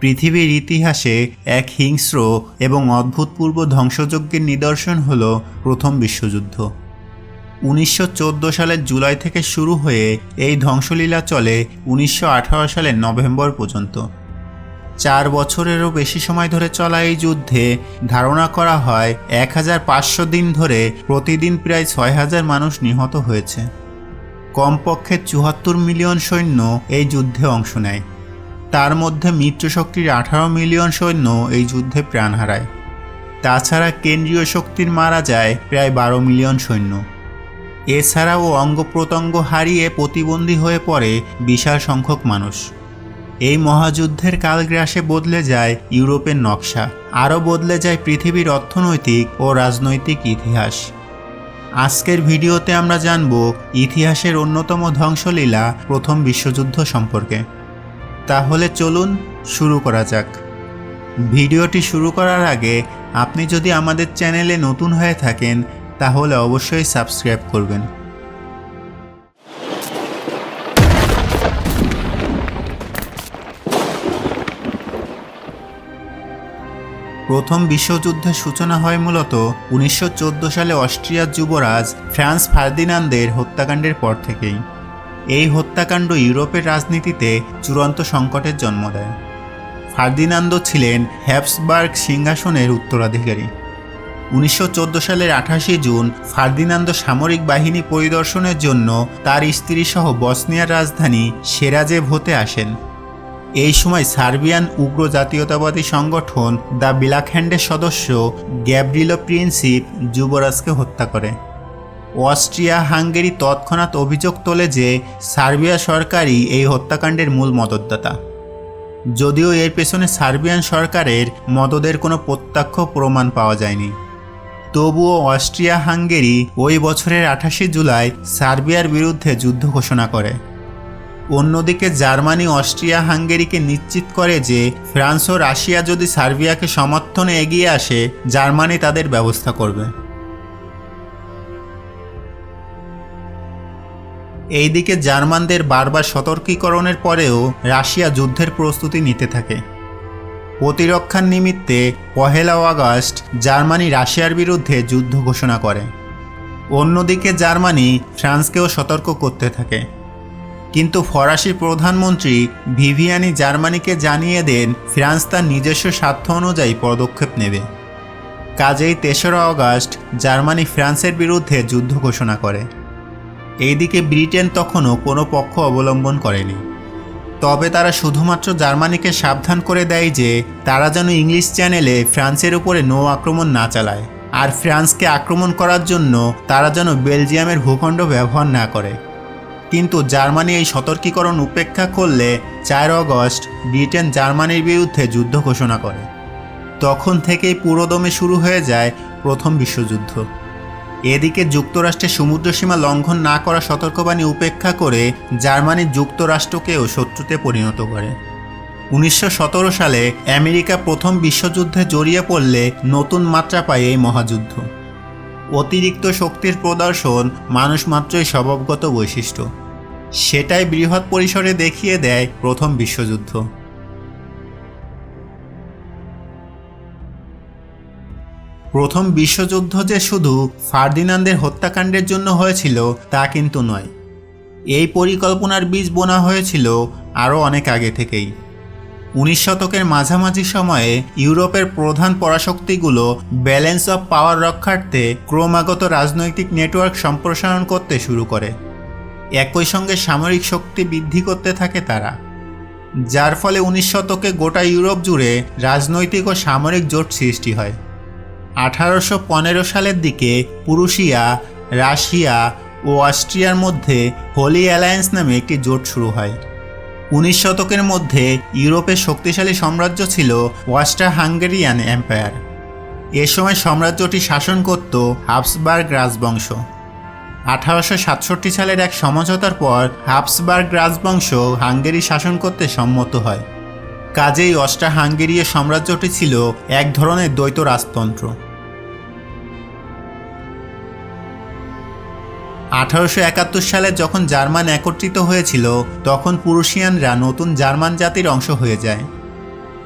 পৃথিবীর ইতিহাসে এক হিংস্র এবং অদ্ভুতপূর্ব ধ্বংসযজ্ঞের নিদর্শন হল প্রথম বিশ্বযুদ্ধ। উনিশশো চোদ্দ সালের জুলাই থেকে শুরু হয়ে এই ধ্বংসলীলা চলে উনিশশো আঠারো সালের নভেম্বর পর্যন্ত। চার বছরেরও বেশি সময় ধরে চলা এই যুদ্ধে ধারণা করা হয় এক হাজার পাঁচশো দিন ধরে প্রতিদিন প্রায় ছয় হাজার মানুষ নিহত হয়েছে। কমপক্ষে চুয়াত্তর মিলিয়ন সৈন্য এই যুদ্ধে অংশ নেয়। তার মধ্যে মিত্রশক্তির আঠারো মিলিয়ন সৈন্য এই যুদ্ধে প্রাণ হারায়। তাছাড়া কেন্দ্রীয় শক্তির মারা যায় প্রায় বারো মিলিয়ন সৈন্য। এছাড়াও অঙ্গ প্রত্যঙ্গ হারিয়ে প্রতিবন্ধী হয়ে পড়ে বিশাল সংখ্যক মানুষ। এই মহাযুদ্ধের কালগ্রাসে বদলে যায় ইউরোপের নকশা, আরও বদলে যায় পৃথিবীর অর্থনৈতিক ও রাজনৈতিক ইতিহাস। আজকের ভিডিওতে আমরা জানব ইতিহাসের অন্যতম ধ্বংসলীলা প্রথম বিশ্বযুদ্ধ সম্পর্কে। তাহলে চলুন শুরু করা যাক। ভিডিওটি শুরু করার আগে আপনি যদি আমাদের চ্যানেলে নতুন হয়ে থাকেন, তাহলে অবশ্যই সাবস্ক্রাইব করবেন। প্রথম বিশ্বযুদ্ধের সূচনা হয় মূলত উনিশশো চোদ্দ সালে অস্ট্রিয়ার যুবরাজ ফ্রান্স ফার্দিনান্দের হত্যাকাণ্ডের পর থেকেই। এই হত্যাকাণ্ড ইউরোপের রাজনীতিতে চূড়ান্ত সংকটের জন্ম দেয়। ফার্দিনান্দো ছিলেন হ্যাপসবার্গ সিংহাসনের উত্তরাধিকারী। উনিশশো চোদ্দ সালের আঠাশে জুন ফার্দিনান্দো সামরিক বাহিনী পরিদর্শনের জন্য তার স্ত্রী সহ বসনিয়ার রাজধানী সেরাজেভ হতে আসেন। এই সময় সার্বিয়ান উগ্র জাতীয়তাবাদী সংগঠন দ্য বিলাকহ্যান্ডের সদস্য গ্যাব্রিলো প্রিন্সিপ যুবরাজকে হত্যা করে। অস্ট্রিয়া হাঙ্গেরি তৎক্ষণাৎ অভিযোগ তোলে যে সার্বিয়া সরকারই এই হত্যাকাণ্ডের মূল মদতদাতা। যদিও এর পেছনে সার্বিয়ান সরকারের মদদের কোনো প্রত্যক্ষ প্রমাণ পাওয়া যায়নি। তবুও অস্ট্রিয়া হাঙ্গেরি ওই বছরের আঠাশে জুলাই সার্বিয়ার বিরুদ্ধে যুদ্ধ ঘোষণা করে। অন্যদিকে জার্মানি অস্ট্রিয়া হাঙ্গেরিকে নিশ্চিত করে যে ফ্রান্স ও রাশিয়া যদি সার্বিয়াকে সমর্থনে এগিয়ে আসে, জার্মানি তাদের ব্যবস্থা করবে। এইদিকে জার্মানদের বারবার সতর্কীকরণের পরেও রাশিয়া যুদ্ধের প্রস্তুতি নিতে থাকে। প্রতিরক্ষার নিমিত্তে পহেলা আগস্ট জার্মানি রাশিয়ার বিরুদ্ধে যুদ্ধ ঘোষণা করে। অন্যদিকে জার্মানি ফ্রান্সকেও সতর্ক করতে থাকে। কিন্তু ফরাসি প্রধানমন্ত্রী ভিভিয়ানি জার্মানিকে জানিয়ে দেন, ফ্রান্স তার নিজস্ব স্বার্থ অনুযায়ী পদক্ষেপ নেবে। কাজেই তেসরা অগাস্ট জার্মানি ফ্রান্সের বিরুদ্ধে যুদ্ধ ঘোষণা করে। এইদিকে ব্রিটেন তখনও কোনো পক্ষ অবলম্বন করেনি। তবে তারা শুধুমাত্র জার্মানিকে সাবধান করে দেয় যে, তারা যেন ইংলিশ চ্যানেলে ফ্রান্সের উপরে নৌ আক্রমণ না চালায়, আর ফ্রান্সকে আক্রমণ করার জন্য তারা যেন বেলজিয়ামের ভূখণ্ড ব্যবহার না করে। কিন্তু জার্মানি এই সতর্কীকরণ উপেক্ষা করলে চার অগস্ট ব্রিটেন জার্মানির বিরুদ্ধে যুদ্ধ ঘোষণা করে। তখন থেকেই পুরোদমে শুরু হয়ে যায় প্রথম বিশ্বযুদ্ধ। এদিকে যুক্তরাষ্ট্রের সমুদ্রসীমা লঙ্ঘন না করা সতর্কবাণী উপেক্ষা করে জার্মানি যুক্তরাষ্ট্রকেও শত্রুতে পরিণত করে। উনিশশো সতেরো সালে আমেরিকা প্রথম বিশ্বযুদ্ধে জড়িয়ে পড়লে নতুন মাত্রা পায় এই মহাযুদ্ধ। অতিরিক্ত শক্তির প্রদর্শন মানুষ মাত্রই স্বভাবগত বৈশিষ্ট্য। সেটাই বৃহৎ পরিসরে দেখিয়ে দেয় প্রথম বিশ্বযুদ্ধ। প্রথম বিশ্বযুদ্ধ যে শুধু ফার্দিনান্দের হত্যাকাণ্ডের জন্য হয়েছিল তা কিন্তু নয়। এই পরিকল্পনার বীজ বোনা হয়েছিল আরও অনেক আগে থেকেই। উনিশ শতকের মাঝামাঝি সময়ে ইউরোপের প্রধান পরাশক্তিগুলো ব্যালেন্স অফ পাওয়ার রক্ষার্থে ক্রমাগত রাজনৈতিক নেটওয়ার্ক সম্প্রসারণ করতে শুরু করে। একই সঙ্গে সামরিক শক্তি বৃদ্ধি করতে থাকে তারা। যার ফলে উনিশ শতকে গোটা ইউরোপ জুড়ে রাজনৈতিক ও সামরিক জোট সৃষ্টি হয়। আঠারোশো পনেরো সালের দিকে পুরুষিয়া রাশিয়া ও অস্ট্রিয়ার মধ্যে হোলি অ্যালায়েন্স নামে একটি জোট শুরু হয়। উনিশ শতকের মধ্যে ইউরোপের শক্তিশালী সাম্রাজ্য ছিল ওয়াস্টার হাঙ্গেরিয়ান এম্পায়ার। এ সময় সাম্রাজ্যটি শাসন করত হাবসবার্গ রাজবংশ। আঠারোশো সাতষট্টি সালের এক সমঝোতার পর হাবসবার্গ রাজবংশ হাঙ্গেরি শাসন করতে সম্মত হয়। কাজেই অস্ট্রা হাঙ্গেরীয় সাম্রাজ্যটি ছিল এক ধরনের দ্বৈত রাজতন্ত্র। আঠারোশো একাত্তর সালে যখন জার্মান একত্রিত হয়েছিল, তখন পুরুষিয়ানরা নতুন জার্মান জাতির অংশ হয়ে যায়।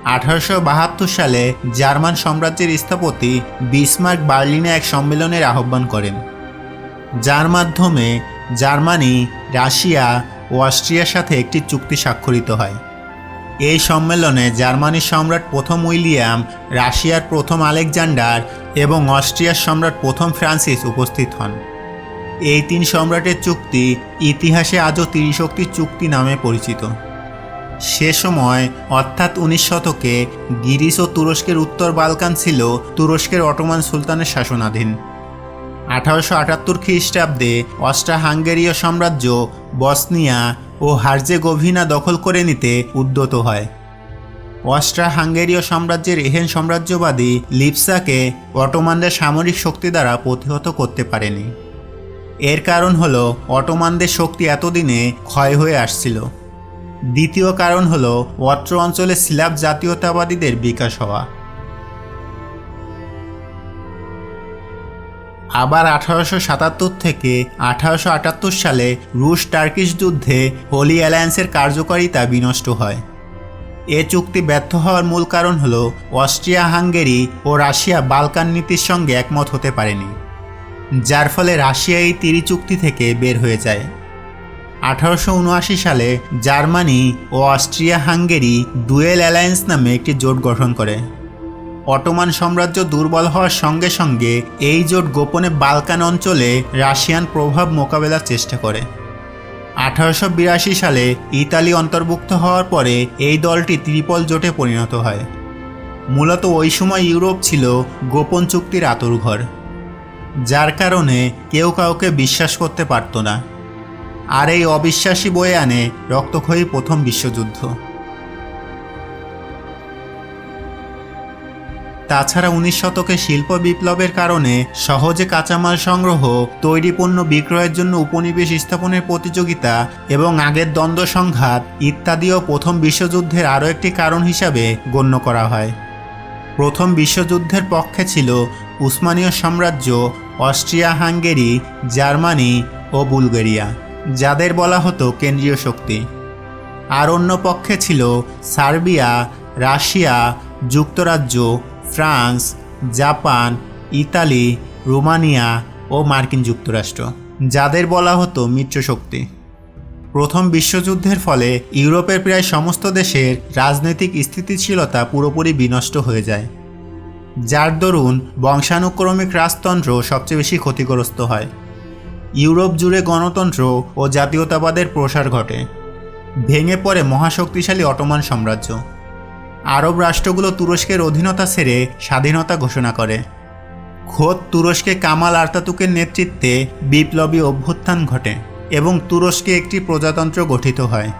আঠারোশো বাহাত্তর সালে জার্মান সাম্রাজ্যের স্থপতি বিসমার্ক বার্লিনে এক সম্মেলনের আহ্বান করেন। যার মাধ্যমে জার্মানি, রাশিয়া ও অস্ট্রিয়ার সাথে একটি চুক্তি স্বাক্ষরিত হয়। এই সম্মেলনে জার্মানির সম্রাট প্রথম উইলিয়াম, রাশিয়ার প্রথম আলেকজান্ডার এবং অস্ট্রিয়ার সম্রাট প্রথম ফ্রান্সিস উপস্থিত হন। এই তিন সম্রাটের চুক্তি ইতিহাসে আজও ত্রিশক্তি চুক্তি নামে পরিচিত। সে সময়, অর্থাৎ উনিশ শতকে গিরিস ও তুরস্কের উত্তর বালকান ছিল তুরস্কের অটোমান সুলতানের শাসনাধীন। আঠারোশো আটাত্তর খ্রিস্টাব্দে অস্ট্রা হাঙ্গেরীয় সাম্রাজ্য বসনিয়া ও হার্জেগোভিনা দখল করে নিতে উদ্যত হয়। অস্ট্রা হাঙ্গেরীয় সাম্রাজ্যের এহেন সাম্রাজ্যবাদী লিপসাকে অটোমানদের সামরিক শক্তি দ্বারা প্রতিহত করতে পারেনি। এর কারণ হল অটোমানদের শক্তি এতদিনে ক্ষয় হয়ে আসছিল। দ্বিতীয় কারণ হল অত্র অঞ্চলে স্ল্যাব জাতীয়তাবাদীদের বিকাশ হওয়া। আবার আঠারোশো সাতাত্তর থেকে আঠারোশো আটাত্তর সালে রুশ টার্কিশ যুদ্ধে হোলি অ্যালায়েন্সের কার্যকারিতা বিনষ্ট হয়। এ চুক্তি ব্যর্থ হওয়ার মূল কারণ হল অস্ট্রিয়া হাঙ্গেরি ও রাশিয়া বালকান নীতির সঙ্গে একমত হতে পারেনি। যার ফলে রাশিয়া এই তিরি চুক্তি থেকে বের হয়ে যায়। আঠারোশো উনআশি সালে জার্মানি ও অস্ট্রিয়া হাঙ্গেরি ডুয়েল অ্যালায়েন্স নামে একটি জোট গঠন করে। অটোমান সাম্রাজ্য দুর্বল হওয়ার সঙ্গে সঙ্গে এই জোট গোপনে বালকান অঞ্চলে রাশিয়ান প্রভাব মোকাবেলার চেষ্টা করে। আঠারোশো বিরাশি সালে ইতালি অন্তর্ভুক্ত হওয়ার পরে এই দলটি ত্রিপল জোটে পরিণত হয়। মূলত ওই সময় ইউরোপ ছিল গোপন চুক্তির আতুরঘর যার কারণে কেউ কাউকে বিশ্বাস করতে পারত না। আর এই অবিশ্বাসী বয়ে আনে রক্তক্ষয়ী প্রথম বিশ্বযুদ্ধ। তাছাড়া উনিশ শতকে শিল্প বিপ্লবের কারণে সহজে কাঁচামাল সংগ্রহ, তৈরি পণ্য বিক্রয়ের জন্য উপনিবেশ স্থাপনের প্রতিযোগিতা এবং আগের দ্বন্দ্ব সংঘাত ইত্যাদিও প্রথম বিশ্বযুদ্ধের আরও একটি কারণ হিসাবে গণ্য করা হয়। প্রথম বিশ্বযুদ্ধের পক্ষে ছিল উসমানীয় সাম্রাজ্য অস্ট্রিয়া, হাঙ্গেরি, জার্মানি ও বুলগেরিয়া, যাদের বলা হতো কেন্দ্রীয় শক্তি। আর অন্য পক্ষে ছিল সার্বিয়া, রাশিয়া, যুক্তরাজ্য, ফ্রান্স, জাপান, ইতালি, রোমানিয়া ও মার্কিন যুক্তরাষ্ট্র, যাদের বলা হতো মিত্রশক্তি প্রথম বিশ্বযুদ্ধের ফলে ইউরোপের প্রায় সমস্ত দেশের রাজনৈতিক স্থিতিশীলতা পুরোপুরি বিনষ্ট হয়ে যায়। যার দরুন বংশানুক্রমিক রাজতন্ত্র সবচেয়ে বেশি ক্ষতিগ্রস্ত হয়। ইউরোপ জুড়ে গণতন্ত্র ও জাতীয়তাবাদের প্রসার ঘটে। ভেঙে পড়ে মহাশক্তিশালী অটোমান সাম্রাজ্য। আরব রাষ্ট্রগুলো তুরস্কের অধীনতা ছেড়ে স্বাধীনতা ঘোষণা করে। খোদ তুরস্কে কামাল আর্তাতুকের নেতৃত্বে বিপ্লবী অভ্যুত্থান ঘটে এবং তুরস্কে একটি প্রজাতন্ত্র গঠিত হয়।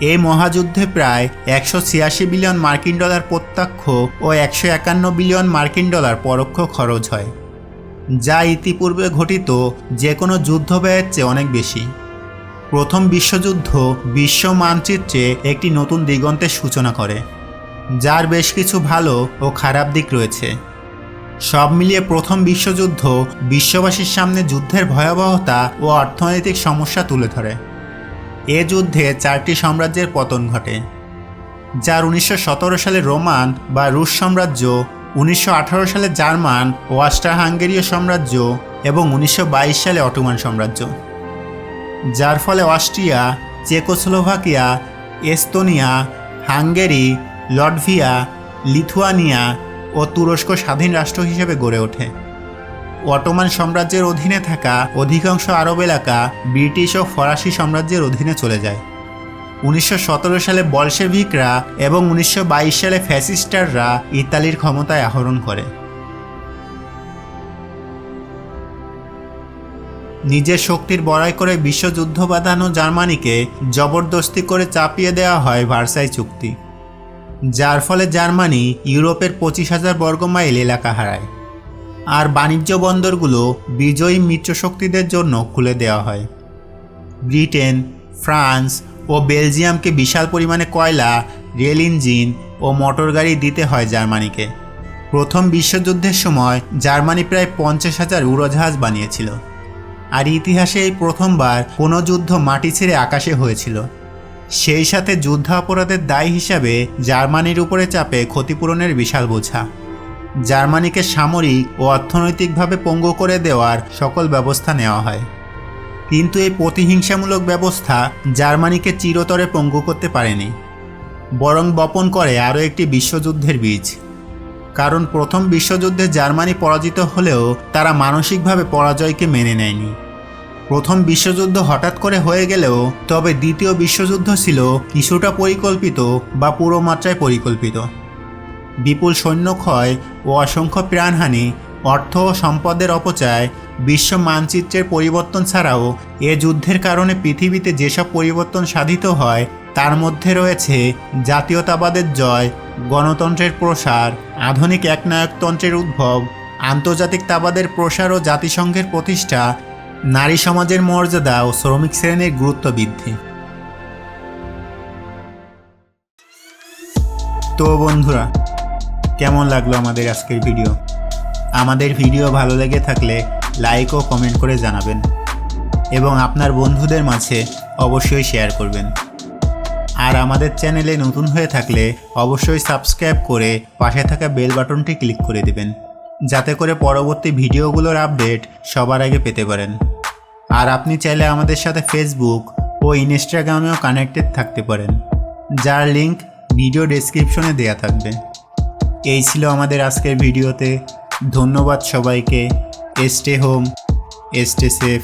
এই মহাযুদ্ধে প্রায় একশো ছিয়াশি বিলিয়ন মার্কিন ডলার প্রত্যক্ষ ও একশো একান্ন বিলিয়ন মার্কিন ডলার পরোক্ষ খরচ হয়, যা ইতিপূর্বে ঘটিত যে কোনো যুদ্ধ ব্যয়ের চেয়ে অনেক বেশি। প্রথম বিশ্বযুদ্ধ বিশ্ব মানচিত্রে একটি নতুন দিগন্তের সূচনা করে, যার বেশ কিছু ভালো ও খারাপ দিক রয়েছে। সব মিলিয়ে প্রথম বিশ্বযুদ্ধ বিশ্ববাসীর সামনে যুদ্ধের ভয়াবহতা ও অর্থনৈতিক সমস্যা তুলে ধরে। এ যুদ্ধে চারটি সাম্রাজ্যের পতন ঘটে, যার উনিশশো সতেরো সালে রোমান বা রুশ সাম্রাজ্য, উনিশশো আঠারো সালে জার্মান ও অস্ট্রা হাঙ্গেরীয় সাম্রাজ্য এবং উনিশশো বাইশ সালে অটোমান সাম্রাজ্য। যার ফলে Austria, Czechoslovakia, Estonia, Hungary, Latvia, Lithuania ও তুরস্ক স্বাধীন রাষ্ট্র হিসেবে গড়ে ওঠে। অটোমান সাম্রাজ্যের অধীনে থাকা অধিকাংশ আরব এলাকা ব্রিটিশ ও ফরাসি সাম্রাজ্যের অধীনে চলে যায়। উনিশশো সতেরো সালে বলশেভিকরা এবং উনিশশো বাইশ সালে ফ্যাসিস্টাররা ইতালির ক্ষমতায় আহরণ করে। নিজের শক্তির বড়াই করে বিশ্বযুদ্ধ বাঁধানো জার্মানিকে জবরদস্তি করে চাপিয়ে দেওয়া হয় ভার্সাই চুক্তি, যার ফলে জার্মানি ইউরোপের পঁচিশ হাজার বর্গমাইল এলাকা হারায়। আর বাণিজ্য বন্দরগুলো বিজয়ী মিত্রশক্তিদের জন্য খুলে দেওয়া হয়। ব্রিটেন, ফ্রান্স ও বেলজিয়ামকে বিশাল পরিমাণে কয়লা, রেল ইঞ্জিন ও মোটরগাড়ি দিতে হয় জার্মানিকে। প্রথম বিশ্বযুদ্ধের সময় জার্মানি প্রায় পঞ্চাশ হাজার উড়োজাহাজ বানিয়েছিল। আর ইতিহাসে এই প্রথমবার কোনো যুদ্ধ মাটি ছেড়ে আকাশে হয়েছিল। সেই সাথে যুদ্ধাপরাধের দায় হিসাবে জার্মানির উপরে চাপে ক্ষতিপূরণের বিশাল বোঝা। জার্মানিকে সামরিক ও অর্থনৈতিকভাবে পঙ্গু করে দেওয়ার সকল ব্যবস্থা নেওয়া হয়। কিন্তু এই প্রতিহিংসামূলক ব্যবস্থা জার্মানিকে চিরতরে পঙ্গু করতে পারেনি, বরং বপন করে আরও একটি বিশ্বযুদ্ধের বীজ। কারণ প্রথম বিশ্বযুদ্ধে জার্মানি পরাজিত হলেও তারা মানসিকভাবে পরাজয়কে মেনে নেয়নি। প্রথম বিশ্বযুদ্ধ হঠাৎ করে হয়ে গেলেও তবে দ্বিতীয় বিশ্বযুদ্ধ ছিল কিছুটা পরিকল্পিত বা পুরো মাত্রায় পরিকল্পিত। বিপুল সৈন্যক্ষয় ও অসংখ্য প্রাণহানি, অর্থ ও সম্পদের অপচয়, বিশ্ব মানচিত্রের পরিবর্তন ছাড়াও এ যুদ্ধের কারণে পৃথিবীতে যেসব পরিবর্তন সাধিত হয়, তার মধ্যে রয়েছে জাতীয়তাবাদের জয়, গণতন্ত্রের প্রসার, আধুনিক একনায়কতন্ত্রের উদ্ভব, আন্তর্জাতিক তাবাদের প্রসার ও জাতিসংঘের প্রতিষ্ঠা, নারী সমাজের মর্যাদা ও শ্রমিক শ্রেণির গুরুত্ব বৃদ্ধি। তো বন্ধুরা কেমন লাগল আমাদের আজকের ভিডিও আমাদের ভিডিও ভালো লেগে থাকলে লাইক ও কমেন্ট করে জানাবেন। এবং আপনার বন্ধুদের মাঝে অবশ্যই শেয়ার করবেন। আর আমাদের চ্যানেলে নতুন হয়ে থাকলে অবশ্যই সাবস্ক্রাইব করে পাশে থাকা বেল বাটনটি ক্লিক করে দিবেন। যাতে করে পরবর্তী ভিডিওগুলোর আপডেট সবার আগে পেতে পারেন। আর আপনি চাইলে আমাদের সাথে ফেসবুক ও ইনস্টাগ্রামেও কানেক্টেড থাকতে পারেন। যার লিংক ভিডিও ডেসক্রিপশনে দেয়া থাকবে। এই ছিল আমাদের আজকের ভিডিওতে। ধন্যবাদ সবাইকে। Stay home stay safe